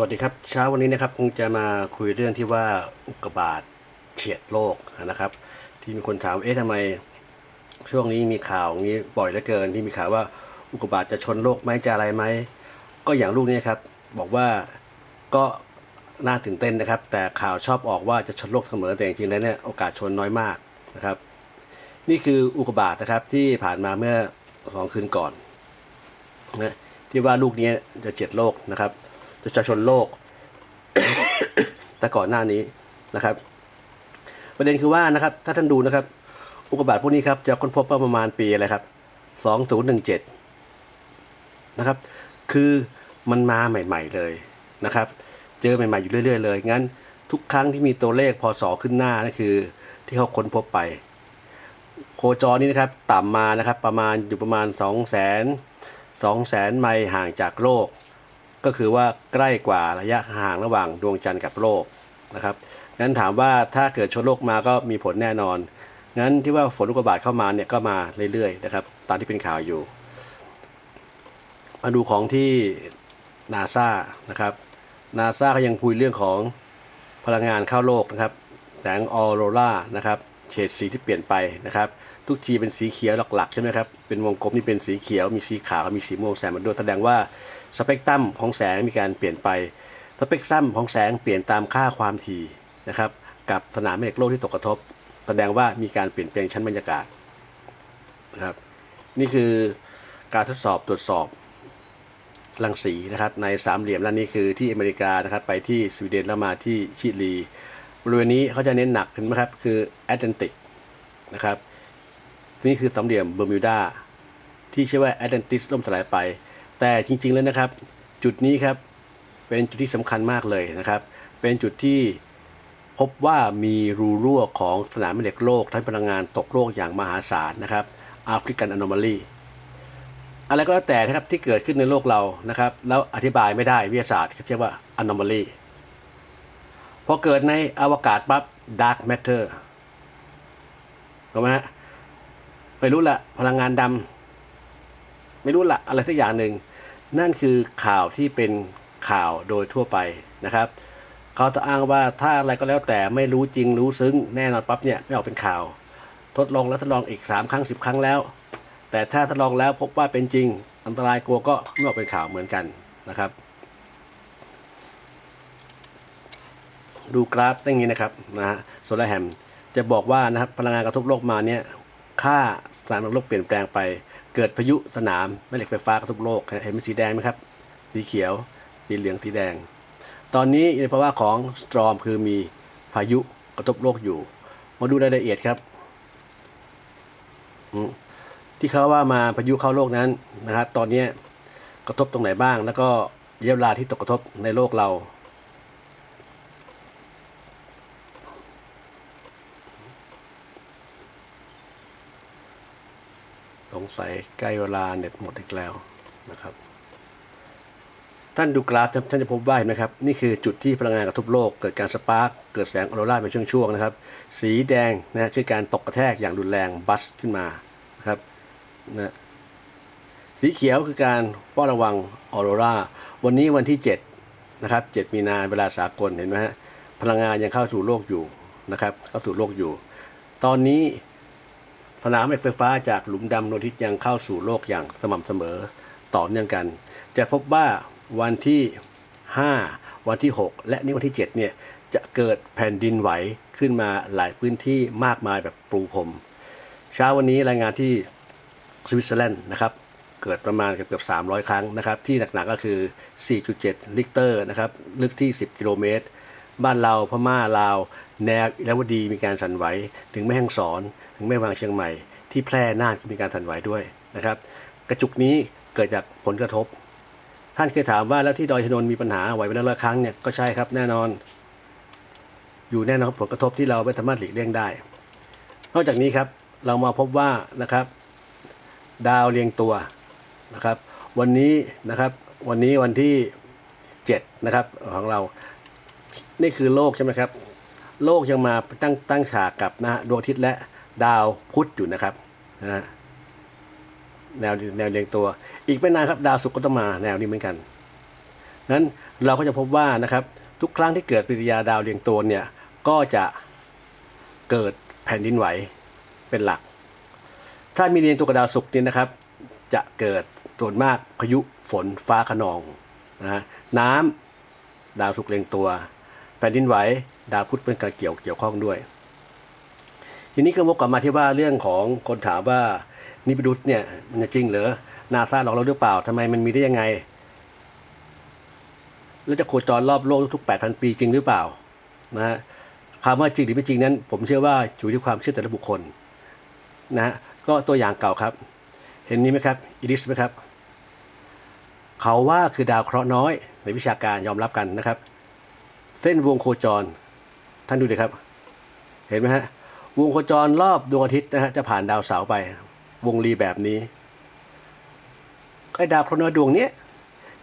วัสดีครับเช้าวันนี้นะครับคงจะมาคุยเรื่องที่ว่าอุกกาบาตเฉียดโลกนะครับ ที่มีคนถามเอ๊ะทำไมช่วงนี้มีข่าวนี้บ่อยเหลือเกินที่มีข่าวว่าอุกกาบาตจะชนโลกไหมจะอะไรไหมก็อย่างลูกนี้ครับ บอกว่าก็น่าตื่นเต้นนะครับ แต่ข่าวชอบออกว่าจะชนโลกเสมอแต่จริงๆแล้วเนี่ยโอกาสชนน้อยมากนะครับ นี่คืออุกกาบาตนะครับที่ผ่านมาเมื่อสองคืนก่อนนะที่ว่าลูกนี้จะเฉียดโลกนะครับ จะชนโลก แต่ก่อนหน้านี้นะครับ ประเด็นคือว่านะครับ ถ้าท่านดูนะครับ อุกกาบาตพวกนี้ครับจะค้นพบประมาณปีอะไรครับสองศูนย์หนึ่งเจ็ดนะครับ คือมันมาใหม่ ๆเลยนะครับ เจอใหม่ๆอยู่เรื่อย ๆ เลย งั้นทุกครั้งที่มีตัวเลขพศขึ้นหน้านั่นคือ ที่เขาค้นพบไป โคจรนี้นะครับ ต่ำมานะครับ ประมาณอยู่ประมาณสองแสนสองแสนไมล์ห่างจากโลก ก็คือว่าใกล้กว่าระยะห่างระหว่างดวงจันทร์กับโลกนะครับงั้นถามว่าถ้าเกิดชนโลกมาก็มีผลแน่นอน งั้นที่ว่าฝนลูกกาบาตเข้ามาเนี่ยก็มาเรื่อยๆนะครับตามที่เป็นข่าวอยู่ มาดูของที่นาซานะครับนาซาก็ยังคุยเรื่องของพลังงานเข้าโลกนะครับแสงออโรรานะครับเฉดสีที่เปลี่ยนไปนะครับ ทุกทีเป็นสีเขียวหลักๆใช่ไหมครับเป็นวงกลมนี่เป็นสีเขียว มีสีขาวมีสีม่วงแสงมาด้วยแสดงว่าสเปกตรัมของแสงมีการเปลี่ยนไปสเปกตรัมของแสงเปลี่ยนตามค่าความถี่นะครับ กับสนามแม่เหล็กโลกที่ตกกระทบ แสดงว่ามีการเปลี่ยนแปลงชั้นบรรยากาศนะครับ นี่คือการทดสอบตรวจสอบรังสีนะครับในสามเหลี่ยมและนี่คือที่อเมริกานะครับไปที่สวีเดนแล้วมาที่ชิลีบริเวณนี้เขาจะเน้นหนักเห็นไหมครับคือแอตแลนติกนะครับ นี่คือสามเหลี่ยมเบอร์มิวดาที่ชื่อว่าแอตแลนติสล่มสลายไป แต่จริงๆแล้วนะครับ จุดนี้ครับเป็นจุดที่สำคัญมากเลยนะครับ เป็นจุดที่พบว่ามีรูรั่วของสนามแม่เหล็กโลกทั้งพลังงานตกโลกอย่างมหาศาลนะครับแอฟริกันอ n o มาลีอะไรก็แล้วแต่นะครับที่เกิดขึ้นในโลกเรานะครับ แล้วอธิบายไม่ได้วิทยาศาสตร์เรียกว่า anomaly พอเกิดในอวกาศปั๊บ dark matter ถูกไหมฮะ ไม่รู้ละพลังงานดำไม่รู้ละอะไรสักอย่างหนึ่ง นั่นคือข่าวที่เป็นข่าวโดยทั่วไปนะครับเขาจะอ้างว่าถ้าอะไรก็แล้วแต่ไม่รู้จริงรู้ซึ้งแน่นอนปั๊บเนี่ยไม่ออกเป็นข่าว ทดลองแล้วทดลองอีกสามครั้งสิบครั้งแล้ว แต่ถ้าทดลองแล้วพบว่าเป็นจริง อันตรายกลัวก็ไม่ออกเป็นข่าวเหมือนกันนะครับ ดูกราฟอย่างนี้นะครับนะฮะโซลาร์แฮมจะบอกว่านะครับพลังงานกระทบโลกมาเนี่ย ค่าสารโลกเปลี่ยนแปลงไป เกิดพายุสนามแม่เหล็กไฟฟ้ากระทบโลกเห็นเป็นสีแดงไหมครับสีเขียวสีเหลืองสีแดง ตอนนี้ในภาวะของสตรอมคือมีพายุกระทบโลกอยู่ มาดูรายละเอียดครับที่เขาว่ามาพายุเข้าโลกนั้นนะครับตอนนี้กระทบตรงไหนบ้าง แล้วก็ระยะเวลาที่ตกกระทบในโลกเรา สงสัยใกล้เวลาเน็ตหมดอีกแล้วนะครับ ท่านดูกราฟท่านจะพบว่าเห็นไหมครับ นี่คือจุดที่พลังงานกระทบโลก เกิดการสปาร์กเกิดแสงออโรราเป็นช่วงๆนะครับ สีแดงนะคือการตกกระแทกอย่างรุนแรงบัสขึ้นมานะครับนะสีเขียวคือการเฝ้าระวังออโรราวันนี้วันที่7นะครับ7มีนาเวลาสากลเห็นไหมฮะพลังงานยังเข้าสู่โลกอยู่นะครับเข้าสู่โลกอยู่ ตอนนี้ สนามไฟฟ้าจากหลุมดำโนทิศยังเข้าสู่โลกอย่างสม่ำเสมอต่อเนื่องกัน จะพบว่าวันที่ 5 วันที่ 6 และนี่วันที่7เนี่ยจะเกิดแผ่นดินไหวขึ้นมาหลายพื้นที่มากมายแบบปรูพรมเช้าวันนี้รายงานที่สวิตเซอร์แลนด์นะครับเกิดประมาณเกือบ300 ครั้งนะครับ ที่หนักๆก็คือ 4.7 ลิกเตอร์นะครับ ลึกที่ 10 กิโลเมตร บ้านเราพม่าลาว แนวอิราวดีมีการสั่นไหว ถึงแม่ฮ่องสอน ถึงแม่วางเชียงใหม่ ที่แพร่น่านก็มีการสั่นไหวด้วยนะครับ กระจุกนี้เกิดจากผลกระทบ ท่านเคยถามว่าแล้วที่ดอยชนนมีปัญหาไหวไปแล้วละครั้งเนี่ยก็ใช่ครับแน่นอน อยู่แน่นอนผลกระทบที่เราไม่สามารถหลีกเลี่ยงได้ นอกจากนี้ครับเรามาพบว่านะครับ ดาวเรียงตัวนะครับ วันนี้นะครับวันนี้วันที่7นะครับของเรา นี่คือโลกใช่ไหมครับ โลกยังมาตั้งตั้งฉากกับนะฮะดวงอาทิตย์และดาวพุธอยู่นะครับนะแนวแนวเรียงตัว อีกไม่นานครับ ดาวศุกร์ก็ต้องมาแนวนี้เหมือนกันนั้นเราก็จะพบว่านะครับ ทุกครั้งที่เกิดปฏิกิริยาดาวเรียงตัวเนี่ยก็จะเกิดแผ่นดินไหวเป็นหลัก ถ้ามีเรียงตัวกับดาวศุกร์เนี่ยนะครับ จะเกิดส่วนมากพายุฝนฟ้าขนองนะฮะน้ำดาวศุกร์เรียงตัว แผ่นดินไหวดาวพุธเป็นการเกี่ยวเกี่ยวข้องด้วย ทีนี้ก็วกกลับมาที่ว่าเรื่องของคนถามว่านิพิดุสเนี่ยมันจะจริงเหรอนาซาหลอกเราหรือเปล่าทำไมมันมีได้ยังไง แล้วจะโคจรรอบโลกทุกๆ8,000 ปีจริงหรือเปล่านะฮะคำว่าจริงหรือไม่จริงนั้น ผมเชื่อว่าอยู่ที่ความเชื่อแต่ละบุคคลนะฮะก็ตัวอย่างเก่าครับ เห็นนี้ไหมครับอีดิสไหมครับ เขาว่าคือดาวเคราะห์น้อยในวิชาการยอมรับกันนะครับ เส้นวงโคจร ท่านดูดิครับ เห็นไหมฮะ วงโคจรรอบดวงอาทิตย์นะฮะจะผ่านดาวเสาร์ไป วงรีแบบนี้ไอ้ดาวเคราะห์น้อยดวงนี้ย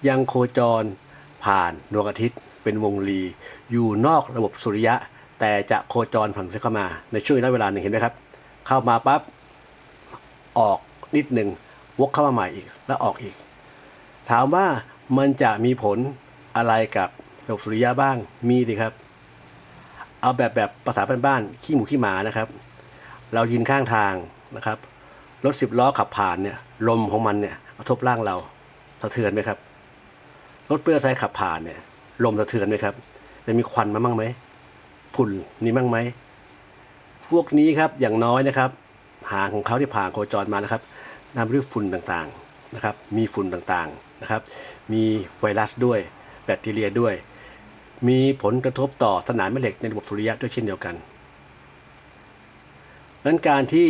ยังโคจรผ่านดวงอาทิตย์เป็นวงรีอยู่นอกระบบสุริยะ แต่จะโคจรผ่านเข้ามาในช่วงระยะเวลาหนึ่งเห็นไหมครับ เข้ามาปั๊บออกนิดหนึ่งวกเข้ามาใหม่อีกแล้วออกอีก ถามว่ามันจะมีผลอะไรกับ ระบบสุริยะบ้างมีดิครับ เอาแบบแบบภาษาบ้านๆขี้หมูขี้หมานะครับ เรายืนข้างทางนะครับรถสิบล้อขับผ่านเนี่ยลมของมันเนี่ยกระทบร่างเราสะเทือนไหมครับรถเปื้อไซขับผ่านเนี่ย ลมสะเทือนไหมครับจะมีควันมาบ้างไหมฝุ่นนี่บ้างไหมพวกนี้ครับอย่างน้อยนะครับ หางของเขาที่ผ่านโคจรมานะครับนำด้วยฝุ่นต่างๆนะครับ มีฝุ่นต่างๆนะครับ มีไวรัสด้วยแบคทีเรียด้วย มีผลกระทบต่อสนามแม่เหล็กในระบบสุริยะด้วยเช่นเดียวกันนั้นการที่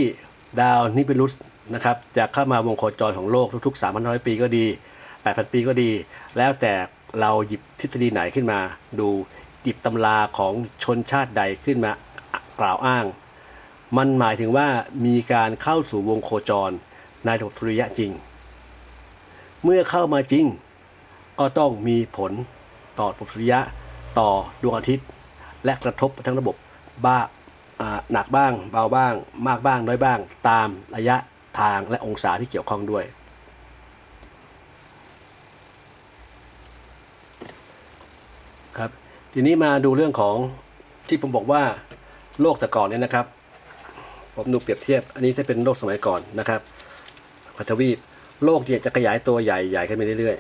ดาวนิเปลุสนะครับจะเข้ามาวงโคจรของโลกทุกๆ 3,500 ปีก็ดี 8,000 ปีก็ดี แล้วแต่เราหยิบทฤษฎีไหนขึ้นมา ดูหยิบตำราของชนชาติใดขึ้นมากล่าวอ้าง มันหมายถึงว่ามีการเข้าสู่วงโคจรในระบบสุริยะจริง เมื่อเข้ามาจริง ก็ต้องมีผลต่อระบบสุริยะ ต่อดวงอาทิตย์ และกระทบทั้งระบบบ้าหนักบ้าง เบาบ้าง มากบ้างน้อยบ้าง ตามระยะทางและองศาที่เกี่ยวข้องด้วย ครับ ทีนี้มาดูเรื่องของที่ผมบอกว่าโลกแต่ก่อนเนี่ยนะครับ ผมดูเปรียบเทียบ อันนี้ถ้าเป็นโลกสมัยก่อนนะครับพัทวีปโลกเนี่ยจะขยายตัวใหญ่ใหญ่ขึ้นไปเรื่อย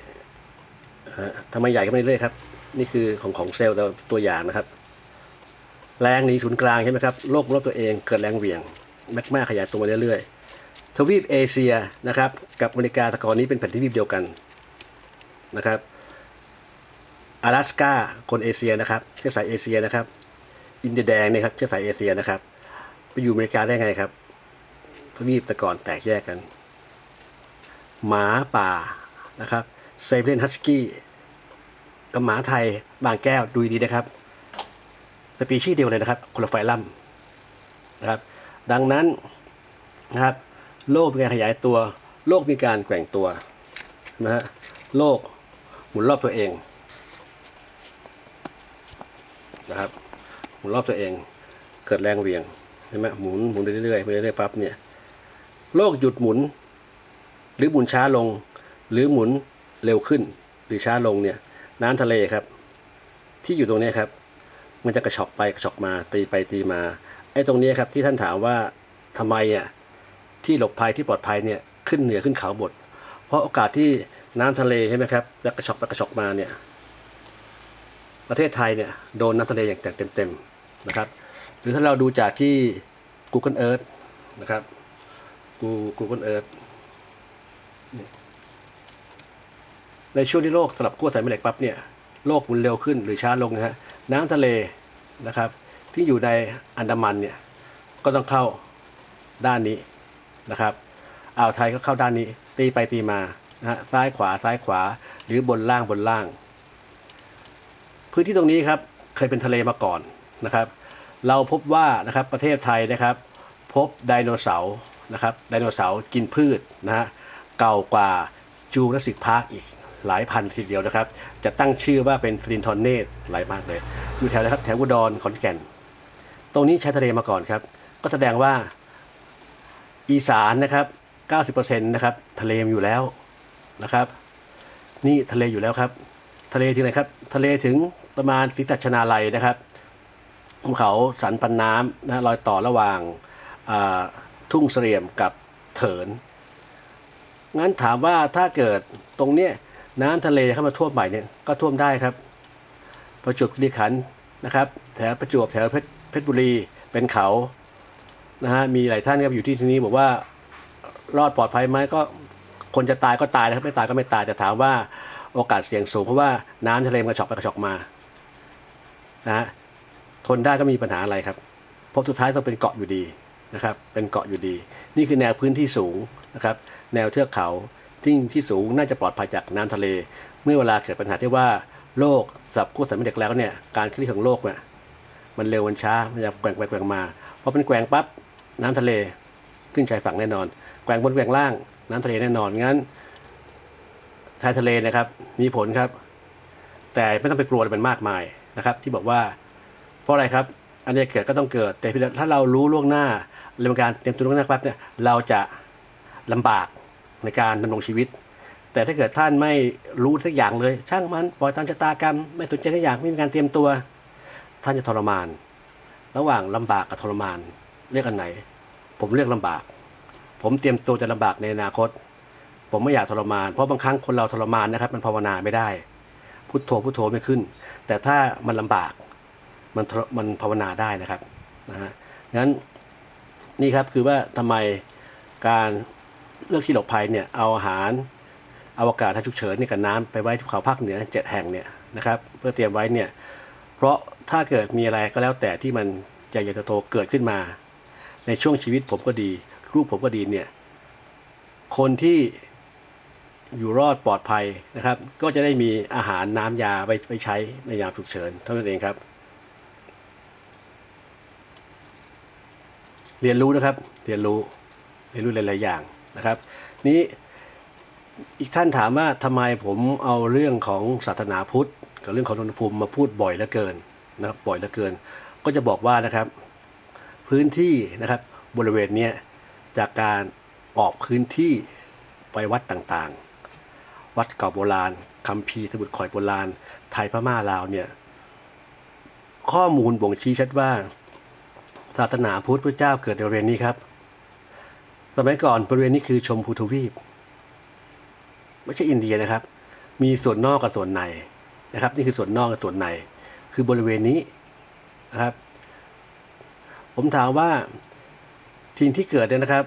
ๆทำไมใหญ่ขึ้นไปเรื่อยๆครับ นี่คือของของเซลล์ตัวอย่างนะครับ แรงหนีศูนย์กลางใช่ไหมครับโลกรอบตัวเองเกิดแรงเหวี่ยงแมกมาขยายตัวมาเรื่อยๆ ทวีปเอเชียนะครับ กับอเมริกาตะกอนนี้เป็นแผ่นทวีปเดียวกันนะครับ阿拉สกาคนเอเชียนะครับเชื้อสายเอเชียนะครับ อินเดียแดงนี่ยครับเชื้อสายเอเชียนะครับไปอยู่อเมริกาได้ไงครับทวีปต่ก่อนแตกแยกกัน หมาป่านะครับเซเบรนฮัสกี้ กับหมาไทยบางแก้วดูดีนะครับสปีชีส์เดียวเลยนะครับคนละไฟลัมนะครับ ดังนั้นนะครับ โลกมีการขยายตัว โลกมีการแกว่งตัวนะฮะโลกหมุนรอบตัวเองนะครับหมุนรอบตัวเอง เกิดแรงเวียงใช่ไหมหมุนหมุนเรื่อยๆไปเรื่อยๆปั๊บเนี่ยโลกหยุดหมุน หรือหมุนช้าลง หรือหมุนเร็วขึ้น หรือช้าลงเนี่ย น้ำทะเลครับ ที่อยู่ตรงนี้ครับ มันจะกระชอกไปกระชอกมาตีไปตีมา ไอ้ตรงนี้ครับที่ท่านถามว่าทำไมอะที่หลบภัยที่ปลอดภัยเนี่ยขึ้นเหนือขึ้นเขาบดเพราะโอกาสที่น้ำทะเลใช่ไหมครับจะกระชอกไปกระชอกมาเนี่ย ประเทศไทยเนี่ยโดนน้ำทะเลอย่างเต็มๆนะครับ หรือถ้าเราดูจากที่ Google Earth นะครับ Google Earth ในช่วงที่โลกสลับขั้วสายแม่เหล็กปั๊บเนี่ยโลกหมุนเร็วขึ้นหรือช้าลงนะฮะน้ำทะเลนะครับ ที่อยู่ในอันดามันเนี่ยก็ต้องเข้าด้านนี้นะครับอ่าวไทยก็เข้าด้านนี้ ตีไปตีมานะฮะซ้ายขวาซ้ายขวา หรือบนล่างบนล่าง พื้นที่ตรงนี้ครับเคยเป็นทะเลมาก่อนนะครับ เราพบว่านะครับประเทศไทยนะครับ พบไดโนเสาร์นะครับไดโนเสาร์กินพืชนะฮะเก่ากว่าจูราสสิกพาร์คอีก หลายพันทีเดียวนะครับ จะตั้งชื่อว่าเป็นฟรินทอนเนตหลายมากเลย อยู่แถวนะครับแถวอุดรขอนแก่น ตรงนี้ใช้ทะเลมาก่อนครับ ก็แสดงว่าอีสานนะครับ90%นะครับทะเลมอยู่แล้วนะครับ นี่ทะเลอยู่แล้วครับ ทะเลถึงไหนครับ ทะเลถึงประมาณศรีสัชนาลัยนะครับภูเขาสันปันน้ำนะรอยต่อระหว่างาทุ่งเสลี่ยมกับเถิน งั้นถามว่าถ้าเกิดตรงเนี้ย น้ำทะเลเข้ามาท่วมใหม่เนี่ยก็ท่วมได้ครับ ประจวบคีรีขันธ์นะครับ แถวประจวบแถวเพชรบุรีเป็นเขานะฮะมีหลายท่านครับอยู่ที่ที่นี้บอกว่ารอดปลอดภัยไหมก็คนจะตายก็ตายนะครับไม่ตายก็ไม่ตายแต่ถามว่าโอกาสเสี่ยงสูงเพราะว่าน้ำทะเลมันกระชอกไปกระชอกมานะฮะทนได้ก็มีปัญหาอะไรครับพราะสุดท้ายต้องเป็นเกาะอยู่ดีนะครับ เป็นเกาะอยู่ดี นี่คือแนวพื้นที่สูงนะครับ แนวเทือกเขา ที่ที่สูงน่าจะปลอดภัยจากน้ำทะเล เมื่อเวลาเกิดปัญหาที่ว่าโลกสับกู้สัมเด็กแล้วเนี่ยการเคลื่อนที่ของโลกเนี่ยมันเร็วมันช้ามันจะแกว่งไปแกว่งมาพอเป็นแกว่งปั๊บน้ำทะเลขึ้นชายฝั่งแน่นอน แกว่งบนแกว่งล่างน้ำทะเลแน่นอนงั้นชายทะเลนะครับ มีผลครับ แต่ไม่ต้องไปกลัวมันมากมายนะครับ ที่บอกว่า เพราะอะไรครับ อันนี้เกิดก็ต้องเกิด แต่ถ้าเรารู้ล่วงหน้าเรื่องการเตรียมตัวล่วงหน้าปั๊บเนี่ยเราจะลำบาก ในการดำรงชีวิต แต่ถ้าเกิดท่านไม่รู้สักอย่างเลย ช่างมันปล่อยตามชะตากรรม ไม่สนใจทุกอย่างไม่มีการเตรียมตัว ท่านจะทรมาน ระหว่างลำบากกับทรมานเรียกอันไหน ผมเลือกลำบาก ผมเตรียมตัวจะลำบากในอนาคต ผมไม่อยากทรมานเพราะบางครั้งคนเราทรมานนะครับ มันภาวนาไม่ได้พุทโธพุทโธไม่ขึ้น แต่ถ้ามันลำบากมันมันภาวนาได้นะครับนะฮะงั้นนี่ครับคือว่าทำไมการ เลือกที่หลบภัยเนี่ยเอาอาหารอวกาศทางฉุกเฉินเนี่ยกับน้ำไปไว้ที่เขาภาคเหนือเจ็ดแห่งเนี่ยนะครับเพื่อเตรียมไว้เนี่ยเพราะถ้าเกิดมีอะไรก็แล้วแต่ที่มันใหญ่ใหญ่โตเกิดขึ้นมา ในช่วงชีวิตผมก็ดีลูกผมก็ดีเนี่ยคนที่อยู่รอดปลอดภัยนะครับ ก็จะได้มีอาหารน้ำยาไปไปใช้ในยามฉุกเฉินเท่านั้นเองครับ เรียนรู้นะครับ เรียนรู้เรียนรู้หลายๆอย่าง นะครับ นี้อีกท่านถามว่าทำไมผมเอาเรื่องของศาสนาพุทธ กับเรื่องของอุณหภูมิมาพูดบ่อยเหลือเกินนะครับบ่อยเหลือเกิน ก็จะบอกว่านะครับ พื้นที่นะครับบริเวณเนี้ยจากการออกพื้นที่ไปวัดต่างๆ วัดเก่าโบราณคัมภีร์สมุดข่อยโบราณ ไทยพม่าลาวเนี่ย ข้อมูลบ่งชี้ชัดว่า ศาสนาพุทธพระเจ้าเกิดในบริเวณนี้ครับ สมัยก่อนบริเวณนี้คือชมพูทวีป ไม่ใช่อินเดียนะครับ มีส่วนนอกกับส่วนในนะครับ นี่คือส่วนนอกกับส่วนใน คือบริเวณนี้นะครับ ผมถามว่าทีมที่เกิดเนี่ยนะครับ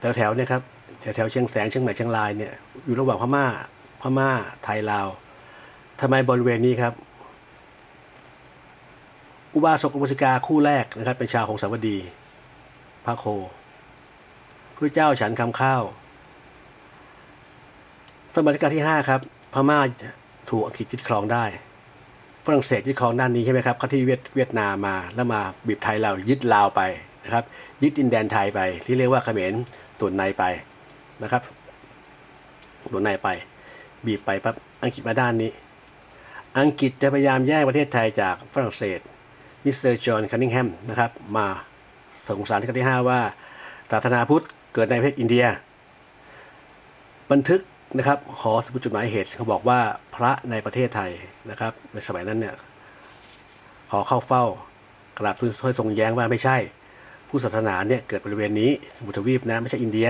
แถวแถวๆเนี่ยครับแถวแถวเชียงแสนเชียงใหม่เชียงรายเนี่ยอยู่ระหว่างพม่า พม่า ไทยลาวทำไมบริเวณนี้ครับ อุบาสกอุบาสิกาคู่แรกนะครับ เป็นชาวของสาวดีพระโค พระเจ้าฉันคำข้าว สมัยรัชกาลที่ห้าครับ พม่าถูกอังกฤษยึดครองได้ ฝรั่งเศสยึดครองด้านนี้ใช่ไหมครับเขาที่เวียดเวียดนามมา แล้วมาบีบไทยเรายึดลาวไปนะครับ ยึดดินแดนไทยไป ที่เรียกว่าเขมรส่วนในไปนะครับส่วนในไป บีบไปปั๊บอังกฤษมาด้านนี้ อังกฤษจะพยายามแยกประเทศไทยจากฝรั่งเศสมิสเตอร์จอห์นคันนิงแฮมนะครับ มาส่งสารที่ที่ 5 ว่าศาสนาพุทธ กิดในประเทศอินเดีย บันทึกนะครับขอสมุดจดหมายเหตุเขาบอกว่าพระในประเทศไทยนะครับ ในสมัยนั้นเนี่ยขอเข้าเฝ้ากราบทูลทรงแย้งว่าไม่ใช่ ผู้ศาสนาเนี่ยเกิดบริเวณนี้บุตรวีปนะไม่ใช่อินเดีย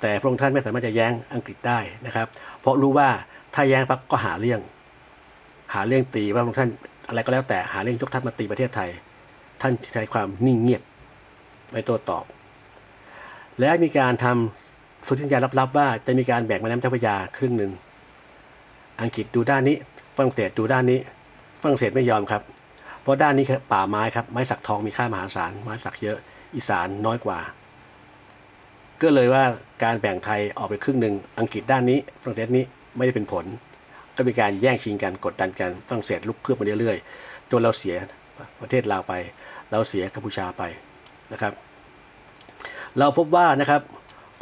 แต่พระองค์ท่านไม่สามารถจะแย้งอังกฤษได้นะครับ เพราะรู้ว่าถ้าแย้งปั๊บก็หาเรื่อง หาเรื่องตีว่าพระองค์ท่านอะไรก็แล้วแต่หาเรื่องยกทัพมาตีประเทศไทย ท่านใช้ความนิ่งเงียบไม่โต้ตอบ และมีการทำสุนทรยาลับๆว่าจะมีการแบ่งแม่น้ำเจ้าพระยาครึ่งหนึ่ง อังกฤษดูด้านนี้ ฝรั่งเศสดูด้านนี้ ฝรั่งเศสไม่ยอมครับ เพราะด้านนี้คือป่าไม้ครับ ไม้สักทองมีค่ามหาศาล ไม้สักเยอะ อีสานน้อยกว่า ก็เลยว่าการแบ่งไทยออกไปครึ่งหนึ่ง อังกฤษด้านนี้ ฝรั่งเศสนี้ไม่ได้เป็นผล ก็มีการแย่งชิงกัน กดดันกัน ฝรั่งเศสลุกเคืบมาเรื่อยๆ จนเราเสียประเทศลาวไป เราเสียกัมพูชาไปนะครับ เราพบว่านะครับ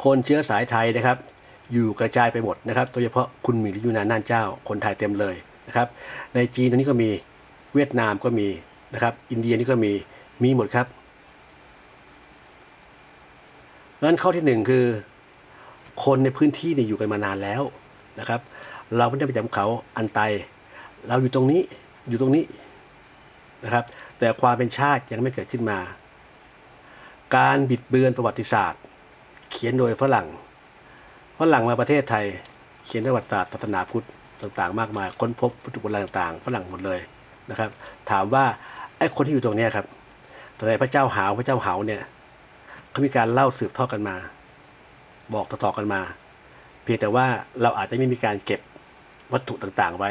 คนเชื้อสายไทยนะครับ อยู่กระจายไปหมดนะครับโดยเฉพาะคุณหมีหรือยูนานน่านเจ้า คนไทยเต็มเลยนะครับในจีนตรงนี้ก็มีเวียดนามก็มีนะครับ อินเดียนี่ก็มีมีหมดครับงั้นข้อที่หนึ่งคือ คนในพื้นที่เนี่ยอยู่กันมานานแล้วนะครับ เราไม่ได้ไปจากเขาอันไต เราอยู่ตรงนี้อยู่ตรงนี้นะครับ แต่ความเป็นชาติยังไม่เกิดขึ้นมา การบิดเบือนประวัติศาสตร์ เขียนโดยฝรั่งฝรั่งมาประเทศไทย เขียนประวัติศาสตร์ศาสนาพุทธต่างๆ มากมายค้นพบวัตถุโบราณต่างๆฝรั่งหมดเลยนะครับ ถามว่าไอ้คนที่อยู่ตรงนี้ครับตอนในพระเจ้าหาวพระเจ้าหาวเนี่ยเขามีการเล่าสืบทอดกันมา บอกต่อๆกันมา เพียงแต่ว่าเราอาจจะไม่มีการเก็บวัตถุต่างๆไว้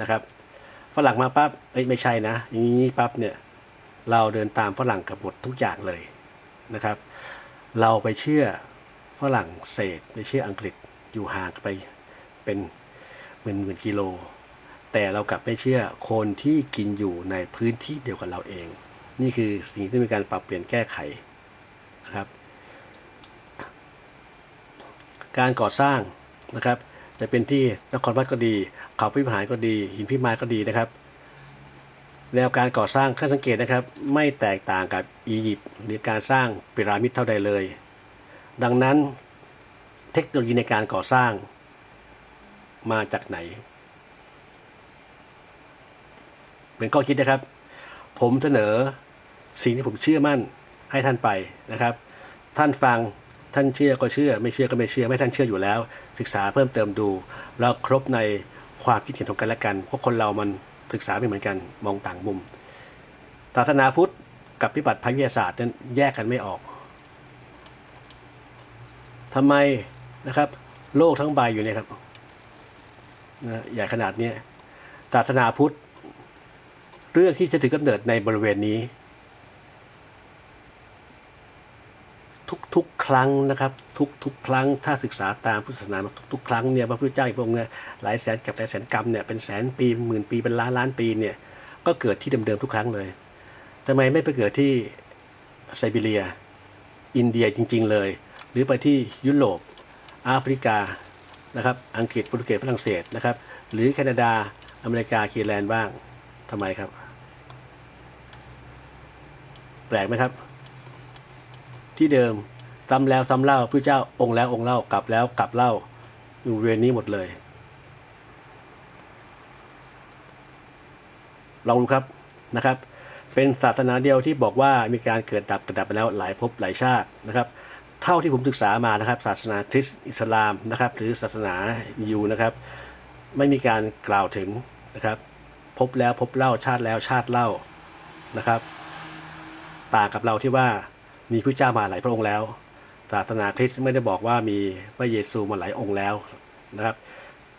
นะครับฝรั่งมาปั๊บเอ้ยไม่ใช่นะ อย่างนี้ปั๊บเนี่ย เราเดินตามฝรั่งกับหมดทุกอย่างเลย นะครับ เราไปเชื่อฝรั่งเศสไปเชื่ออังกฤษอยู่ห่างไปเป็นหมื่นหมื่นกิโล แต่เรากลับไม่เชื่อคนที่กินอยู่ในพื้นที่เดียวกับเราเอง นี่คือสิ่งที่มีการปรับเปลี่ยนแก้ไขนะครับ การก่อสร้างนะครับจะเป็นที่นครวัดก็ดี เขาพิมหารก็ดี หินพิมายก็ดีนะครับ แนวการก่อสร้างถ้าสังเกตนะครับ ไม่แตกต่างกับอียิปต์หรือการสร้างพีระมิดเท่าใดเลย ดังนั้นเทคโนโลยีในการก่อสร้างมาจากไหน เป็นข้อคิดนะครับ ผมเสนอสิ่งที่ผมเชื่อมั่นให้ท่านไปนะครับ ท่านฟังท่านเชื่อก็เชื่อ ไม่เชื่อก็ไม่เชื่อ ไม่ท่านเชื่ออยู่แล้ว ศึกษาเพิ่มเติมดู แล้วครบในความคิดเห็นของกันและกันเพราะคนเรามัน ศึกษาไม่เหมือนกันมองต่างมุมศาสนาพุทธกับพิบัติภัยวิทยาศาสตร์นั้นแยกกันไม่ออกทำไมนะครับ โลกทั้งใบอยู่เนี่ยครับนะใหญ่ขนาดนี้ศาสนาพุทธเรื่องที่จะถือกำเนิดในบริเวณนี้ ทุกๆ ครั้งนะครับทุกๆ ครั้งถ้าศึกษาตามพุทธศาสนามาทุกๆ ครั้งเนี่ยพระพุทธเจ้าพระองค์เนี่ยหลายแสนกับหลายแสนกรรมเนี่ยเป็นแสนปีหมื่นปีเป็นล้านล้านปีเนี่ยก็เกิดที่เดิมๆทุกครั้งเลยทำไมไม่ไปเกิดที่ไซบีเรีย อินเดียจริง ๆ เลย หรือไปที่ยุโรปแอฟริกานะครับอังกฤษโปรตุเกสฝรั่งเศสนะครับ หรือแคนาดาอเมริกาคีแลนด์บ้างทำไมครับ แปลกไหมครับ ที่เดิมซ้ำแล้วซ้ำเล่าพระเจ้าองค์แล้วองค์เล่ากลับแล้วกลับเล่าอยู่บริเวณนี้หมดเลยลองดูครับนะครับ เป็นศาสนาเดียวที่บอกว่ามีการเกิดดับกระดับไปแล้วหลายภพหลายชาตินะครับ เท่าที่ผมศึกษามานะครับ ศาสนาคริสต์อิสลามนะครับ หรือศาสนายูนะครับ ไม่มีการกล่าวถึงนะครับ พบแล้วพบเล่าชาติแล้วชาติเล่านะครับ ต่างกับเราที่ว่า มีพระเจ้ามาหลายพระองค์แล้วศาสนาคริสต์ไม่ได้บอกว่ามีพระเยซูมาหลายองค์แล้วนะครับ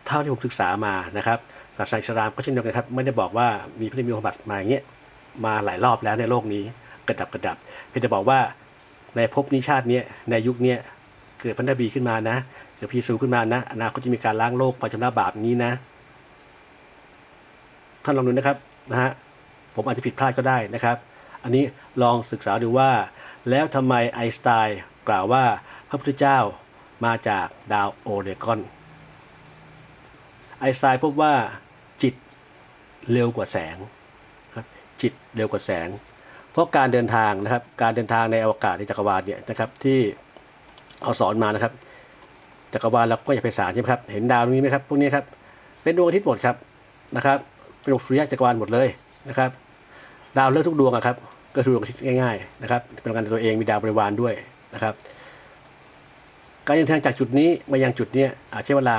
เท่าที่ผมศึกษามานะครับศาสนาอิสลามก็เช่นเดียวกันครับไม่ได้บอกว่ามีพระนบีมุฮัมมัดมาอย่างเงี้ยมาหลายรอบแล้วในโลกนี้กระดับกระดับเพียงแต่บอกว่าในภพนี้ชาตินี้ในยุคนี้เกิดพระนบีขึ้นมานะเกิดพระเยซูขึ้นมานะอนาคตจะมีการล้างโลกปชำระบาปนี้นะท่านลองดูนะครับนะฮะผมอาจจะผิดพลาดก็ได้นะครับ อันนี้ลองศึกษาดูว่า แล้วทำไมไอน์สไตน์กล่าวว่าพระพุทธเจ้ามาจากดาวโอเรกอน ไอน์สไตน์พบว่าจิตเร็วกว่าแสงครับจิตเร็วกว่าแสง เพราะการเดินทางนะครับการเดินทางในอวกาศในจักรวาลเนี่ยนะครับที่เอาสอนมานะครับจักรวาลเราก็จะไปสารใช่ไหมครับเห็นดาวนี้ไหมครับพวกนี้ครับเป็นดวงอาทิตย์หมดครับนะครับเป็นระบบสุริยะจักรวาลหมดเลยนะครับ ดาวเลือกทุกดวงอะครับ ก็คือดวงอาทิตย์ง่ายๆนะครับเป็นพลังงานในตัวเองมีดาวบริวารด้วยนะครับ การเดินทางจากจุดนี้มายังจุดนี้อาจใช้เวลา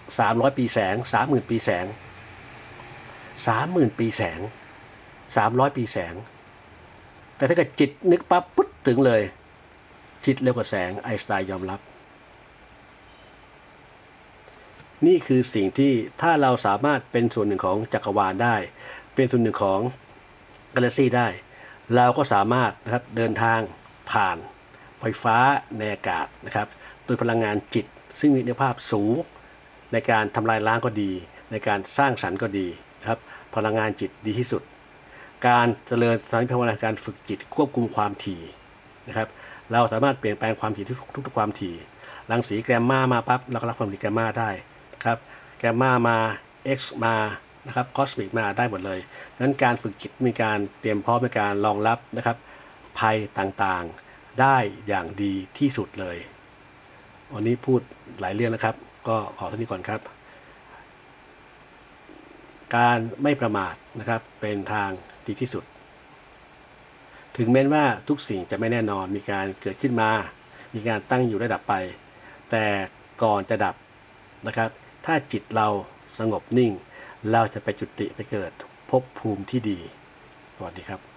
300 ปีแสง 30,000 ปีแสง 30,000 ปีแสง 300 ปีแสง แต่ถ้าเกิดจิตนึกปั๊บปุ๊บถึงเลย จิตเร็วกว่าแสงไอน์สไตน์ยอมรับ นี่คือสิ่งที่ถ้าเราสามารถเป็นส่วนหนึ่งของจักรวาลได้ เป็นส่วนหนึ่งของกาแล็กซี่ได้ เราก็สามารถนะครับเดินทางผ่านไฟฟ้าในอากาศนะครับโดยพลังงานจิต ซึ่งมีคุณภาพสูง ในการทำลายล้างก็ดี ในการสร้างสรรค์ก็ดีนะครับพลังงานจิตดีที่สุด การเจริญสมาธิภาวนาการฝึกจิตควบคุมความถี่นะครับเราสามารถเปลี่ยนแปลงความถี่ทุกทุกความถี่รังสีแกรมมามาปั๊บเราก็รับความถี่แกรมมาได้ครับแกรมมามา X มา นะครับคอสมิกมาได้หมดเลยนั้นการฝึกจิตมีการเตรียมพร้อมในการรองรับนะครับภัยต่างๆได้อย่างดีที่สุดเลย วันนี้พูดหลายเรื่องนะครับ ก็ขอเท่านี้ก่อนครับ การไม่ประมาทนะครับเป็นทางดีที่สุด ถึงแม้ว่าทุกสิ่งจะไม่แน่นอนมีการเกิดขึ้นมา มีการตั้งอยู่ระดับไป แต่ก่อนจะดับนะครับ ถ้าจิตเราสงบนิ่ง เราจะไปจุติไปเกิดพบภูมิที่ดี สวัสดีครับ